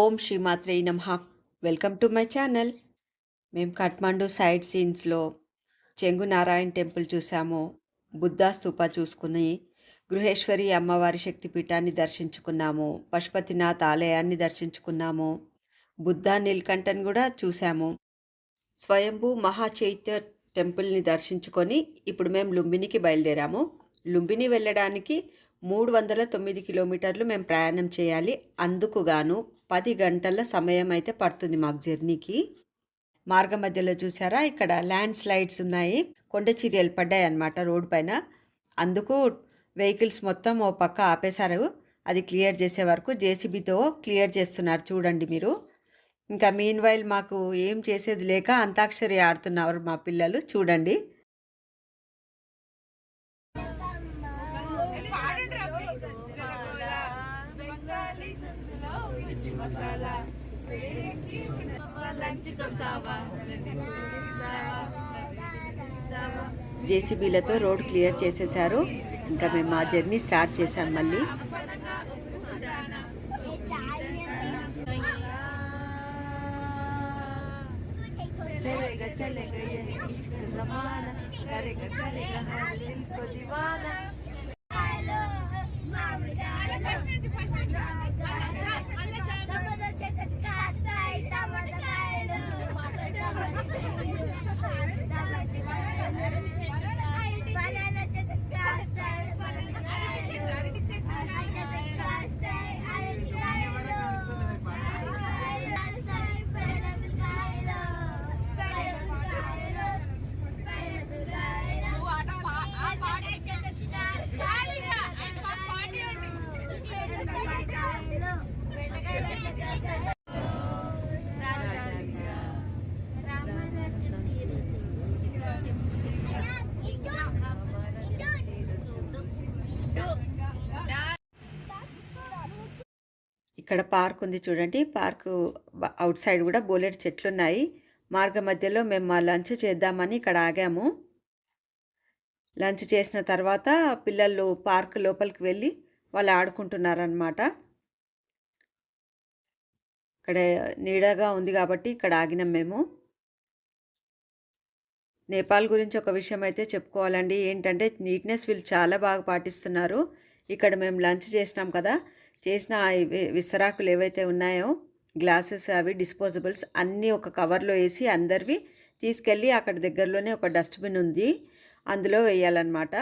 ఓం శ్రీమాత్రే నమః. Welcome to my channel మేము కఠ్మండు సైడ్ సీన్స్లో చెంగు నారాయణ టెంపుల్ చూసాము. బుద్ధా స్థూప చూసుకుని గృహేశ్వరి అమ్మవారి శక్తిపీఠాన్ని దర్శించుకున్నాము. పశుపతినాథ్ ఆలయాన్ని దర్శించుకున్నాము. బుద్ధా నీల్కంఠన్ కూడా చూసాము. స్వయంభూ మహాచైత్య టెంపుల్ని దర్శించుకొని ఇప్పుడు మేము లుంబినికి బయలుదేరాము. లుంబిని వెళ్ళడానికి మూడు వందల తొమ్మిది కిలోమీటర్లు మేము ప్రయాణం చేయాలి. అందుకు గాను పది గంటల సమయం అయితే పడుతుంది మాకు జర్నీకి. మార్గ మధ్యలో చూసారా? ఇక్కడ ల్యాండ్ స్లైడ్స్ ఉన్నాయి. కొండ చీరియలు పడ్డాయి అన్నమాట రోడ్ పైన. అందుకు వెహికల్స్ మొత్తం ఓ పక్క ఆపేశారు. అది క్లియర్ చేసే వరకు జేసీబీతో క్లియర్ చేస్తున్నారు చూడండి మీరు. ఇంకా మీన్ వైల్ మాకు ఏం చేసేది లేక అంతాక్షరి ఆడుతున్నారు మా పిల్లలు చూడండి. జేసీబీలతో రోడ్ క్లియర్ చేసేసారు ఇంకా మేము మా జర్నీ స్టార్ట్ చేసాం మళ్ళీ चलेगा चलेगा ये इश्क जमाना करेगा करेगा हर दिल को दीवाना చేత కాస్తాయి టమాటకాయలు ఇక్కడ పార్క్ ఉంది చూడండి. పార్క్ అవుట్ సైడ్ కూడా బోలెడ్ చెట్లు ఉన్నాయి మార్గ మధ్యలో మేము మా లంచ్ చేద్దామని ఇక్కడ ఆగాము. లంచ్ చేసిన తర్వాత పిల్లలు పార్క్ లోపలికి వెళ్ళి వాళ్ళు ఆడుకుంటున్నారనమాట ఇక్కడ నీడగా ఉంది కాబట్టి ఇక్కడ ఆగినాం మేము. నేపాల్ గురించి ఒక విషయం అయితే చెప్పుకోవాలండి. ఏంటంటే నీట్నెస్ వీళ్ళు చాలా బాగా పాటిస్తున్నారు. ఇక్కడ మేము లంచ్ చేసినాం కదా. చేసిన విసరాకులు ఏవైతే ఉన్నాయో గ్లాసెస్ అవి డిస్పోజబుల్స్ అన్నీ ఒక కవర్లో వేసి అందరివి తీసుకెళ్ళి అక్కడ దగ్గరలోనే ఒక డస్ట్బిన్ ఉంది. అందులో వేయాలన్నమాట.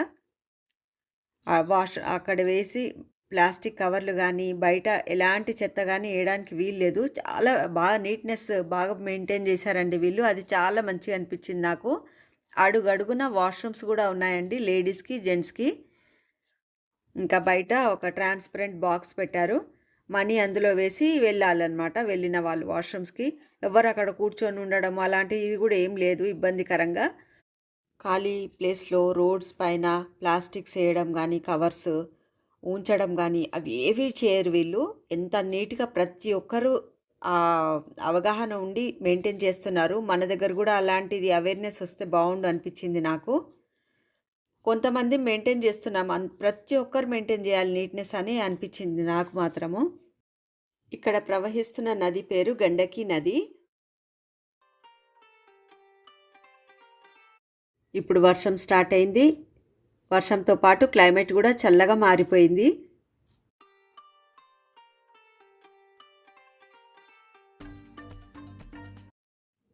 వాష్ అక్కడ వేసి ప్లాస్టిక్ కవర్లు కానీ బయట ఎలాంటి చెత్త కానీ వేయడానికి వీలు లేదు. చాలా బాగా నీట్నెస్ బాగా మెయింటైన్ చేశారండి వీళ్ళు. అది చాలా మంచిగా అనిపించింది నాకు. అడుగడుగున వాష్రూమ్స్ కూడా ఉన్నాయండి లేడీస్కి జెంట్స్కి. ఇంకా బయట ఒక ట్రాన్స్పరెంట్ బాక్స్ పెట్టారు. మనీ అందులో వేసి వెళ్ళాలన్నమాట. వెళ్ళిన వాళ్ళు వాష్రూమ్స్కి. ఎవరు అక్కడ కూర్చొని ఉండడం అలాంటివి కూడా ఏం లేదు. ఇబ్బందికరంగా. ఖాళీ ప్లేస్లో రోడ్స్ పైన ప్లాస్టిక్స్ వేయడం కానీ కవర్స్ ఉంచడం కానీ అవి ఏవి చేయరు వీళ్ళు. ఎంత నీట్గా ప్రతి ఒక్కరూ అవగాహన ఉండి మెయింటైన్ చేస్తున్నారు. మన దగ్గర కూడా అలాంటిది అవేర్నెస్ వస్తే బాగుండు అనిపించింది నాకు. కొంతమంది మెయింటైన్ చేస్తున్నాం. అన్- ప్రతి ఒక్కరు మెయింటైన్ చేయాలి. నీట్నెస్ అని అనిపించింది నాకు మాత్రము. ఇక్కడ ప్రవహిస్తున్న నది పేరు గండకి నది. ఇప్పుడు వర్షం స్టార్ట్ అయింది. వర్షంతో పాటు క్లైమేట్ కూడా చల్లగా మారిపోయింది.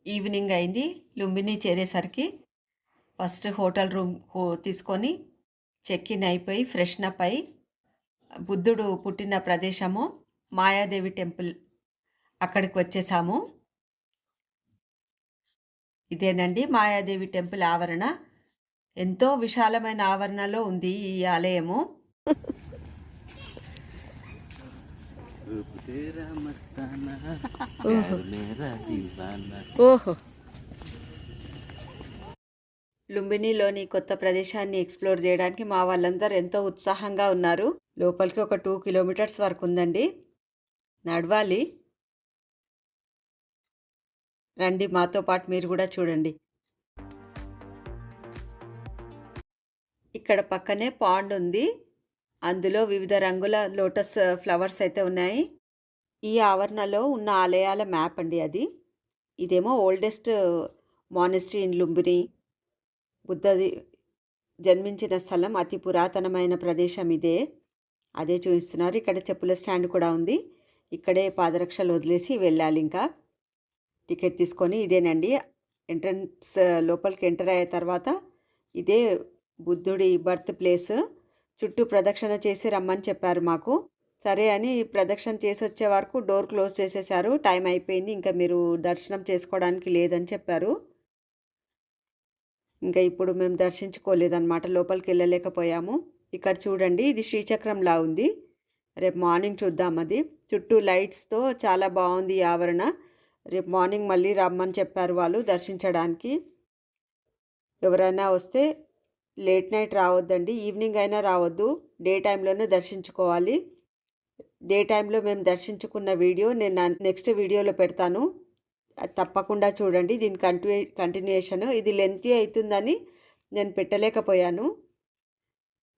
ఈవినింగ్ అయింది. లుంబిని చేరేసరికి ఫస్ట్ హోటల్ రూమ్ తీసుకొని చెక్ ఇన్ అయిపోయి ఫ్రెష్న అయి బుద్ధుడు పుట్టిన ప్రదేశము మాయాదేవి టెంపుల్ అక్కడికి వచ్చేసాము. ఇదేనండి మాయాదేవి టెంపుల్ ఆవరణ. ఎంతో విశాలమైన ఆవరణలో ఉంది ఈ ఆలయము. ఓహో లుంబినిలోని కొత్త ప్రదేశాన్ని ఎక్స్ప్లోర్ చేయడానికి మా వాళ్ళందరూ ఎంతో ఉత్సాహంగా ఉన్నారు. లోపలికి ఒక టూ కిలోమీటర్స్ వరకు ఉందండి. నడవాలి. రండి మాతో పాటు మీరు కూడా చూడండి. ఇక్కడ పక్కనే పాండ్ ఉంది. అందులో వివిధ రంగుల లోటస్ ఫ్లవర్స్ అయితే ఉన్నాయి. ఈ ఆవరణలో ఉన్న ఆలయాల మ్యాప్ అండి అది. ఇదేమో ఓల్డెస్ట్ మానిస్ట్రీ ఇన్ లుంబిని. బుద్ధది జన్మించిన స్థలం అతి పురాతనమైన ప్రదేశం ఇదే. అదే చూపిస్తున్నారు. ఇక్కడ చెప్పుల స్టాండ్ కూడా ఉంది. ఇక్కడే పాదరక్షలు వదిలేసి వెళ్ళాలి ఇంకా టికెట్ తీసుకొని ఇదేనండి. ఎంట్రన్స్ లోపలికి ఎంటర్ అయ్యే తర్వాత ఇదే బుద్ధుడి బర్త్ ప్లేస్. చుట్టూ ప్రదక్షిణ చేసి రమ్మని చెప్పారు మాకు. సరే అని ప్రదక్షిణ చేసి వచ్చే వరకు డోర్ క్లోజ్ చేసేసారు. టైం అయిపోయింది. ఇంకా మీరు దర్శనం చేసుకోవడానికి లేదని చెప్పారు. ఇంకా ఇప్పుడు మేము దర్శించుకోలేదన్నమాట. లోపలికి వెళ్ళలేకపోయాము ఇక్కడ చూడండి ఇది శ్రీచక్రంలా ఉంది. రేపు మార్నింగ్ చూద్దాం అది. చుట్టూ లైట్స్తో చాలా బాగుంది ఈ ఆవరణ. రేపు మార్నింగ్ మళ్ళీ రమ్మని చెప్పారు వాళ్ళు దర్శించడానికి. ఎవరైనా వస్తే లేట్ నైట్ రావద్దండి. ఈవినింగ్ అయినా రావద్దు. డే టైంలోనే దర్శించుకోవాలి. డే టైంలో మేము దర్శించుకున్న వీడియో నేను నెక్స్ట్ వీడియోలో పెడతాను. తప్పకుండా చూడండి. దీని కంటిన్యూ కంటిన్యూషన్ ఇది లెంతీ అవుతుందని నేను పెట్టలేకపోయాను.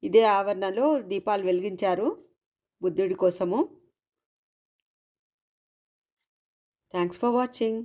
ఇదే ఆవరణలో దీపాలు వెలిగించారు బుద్ధుడి కోసము. Thanks for watching.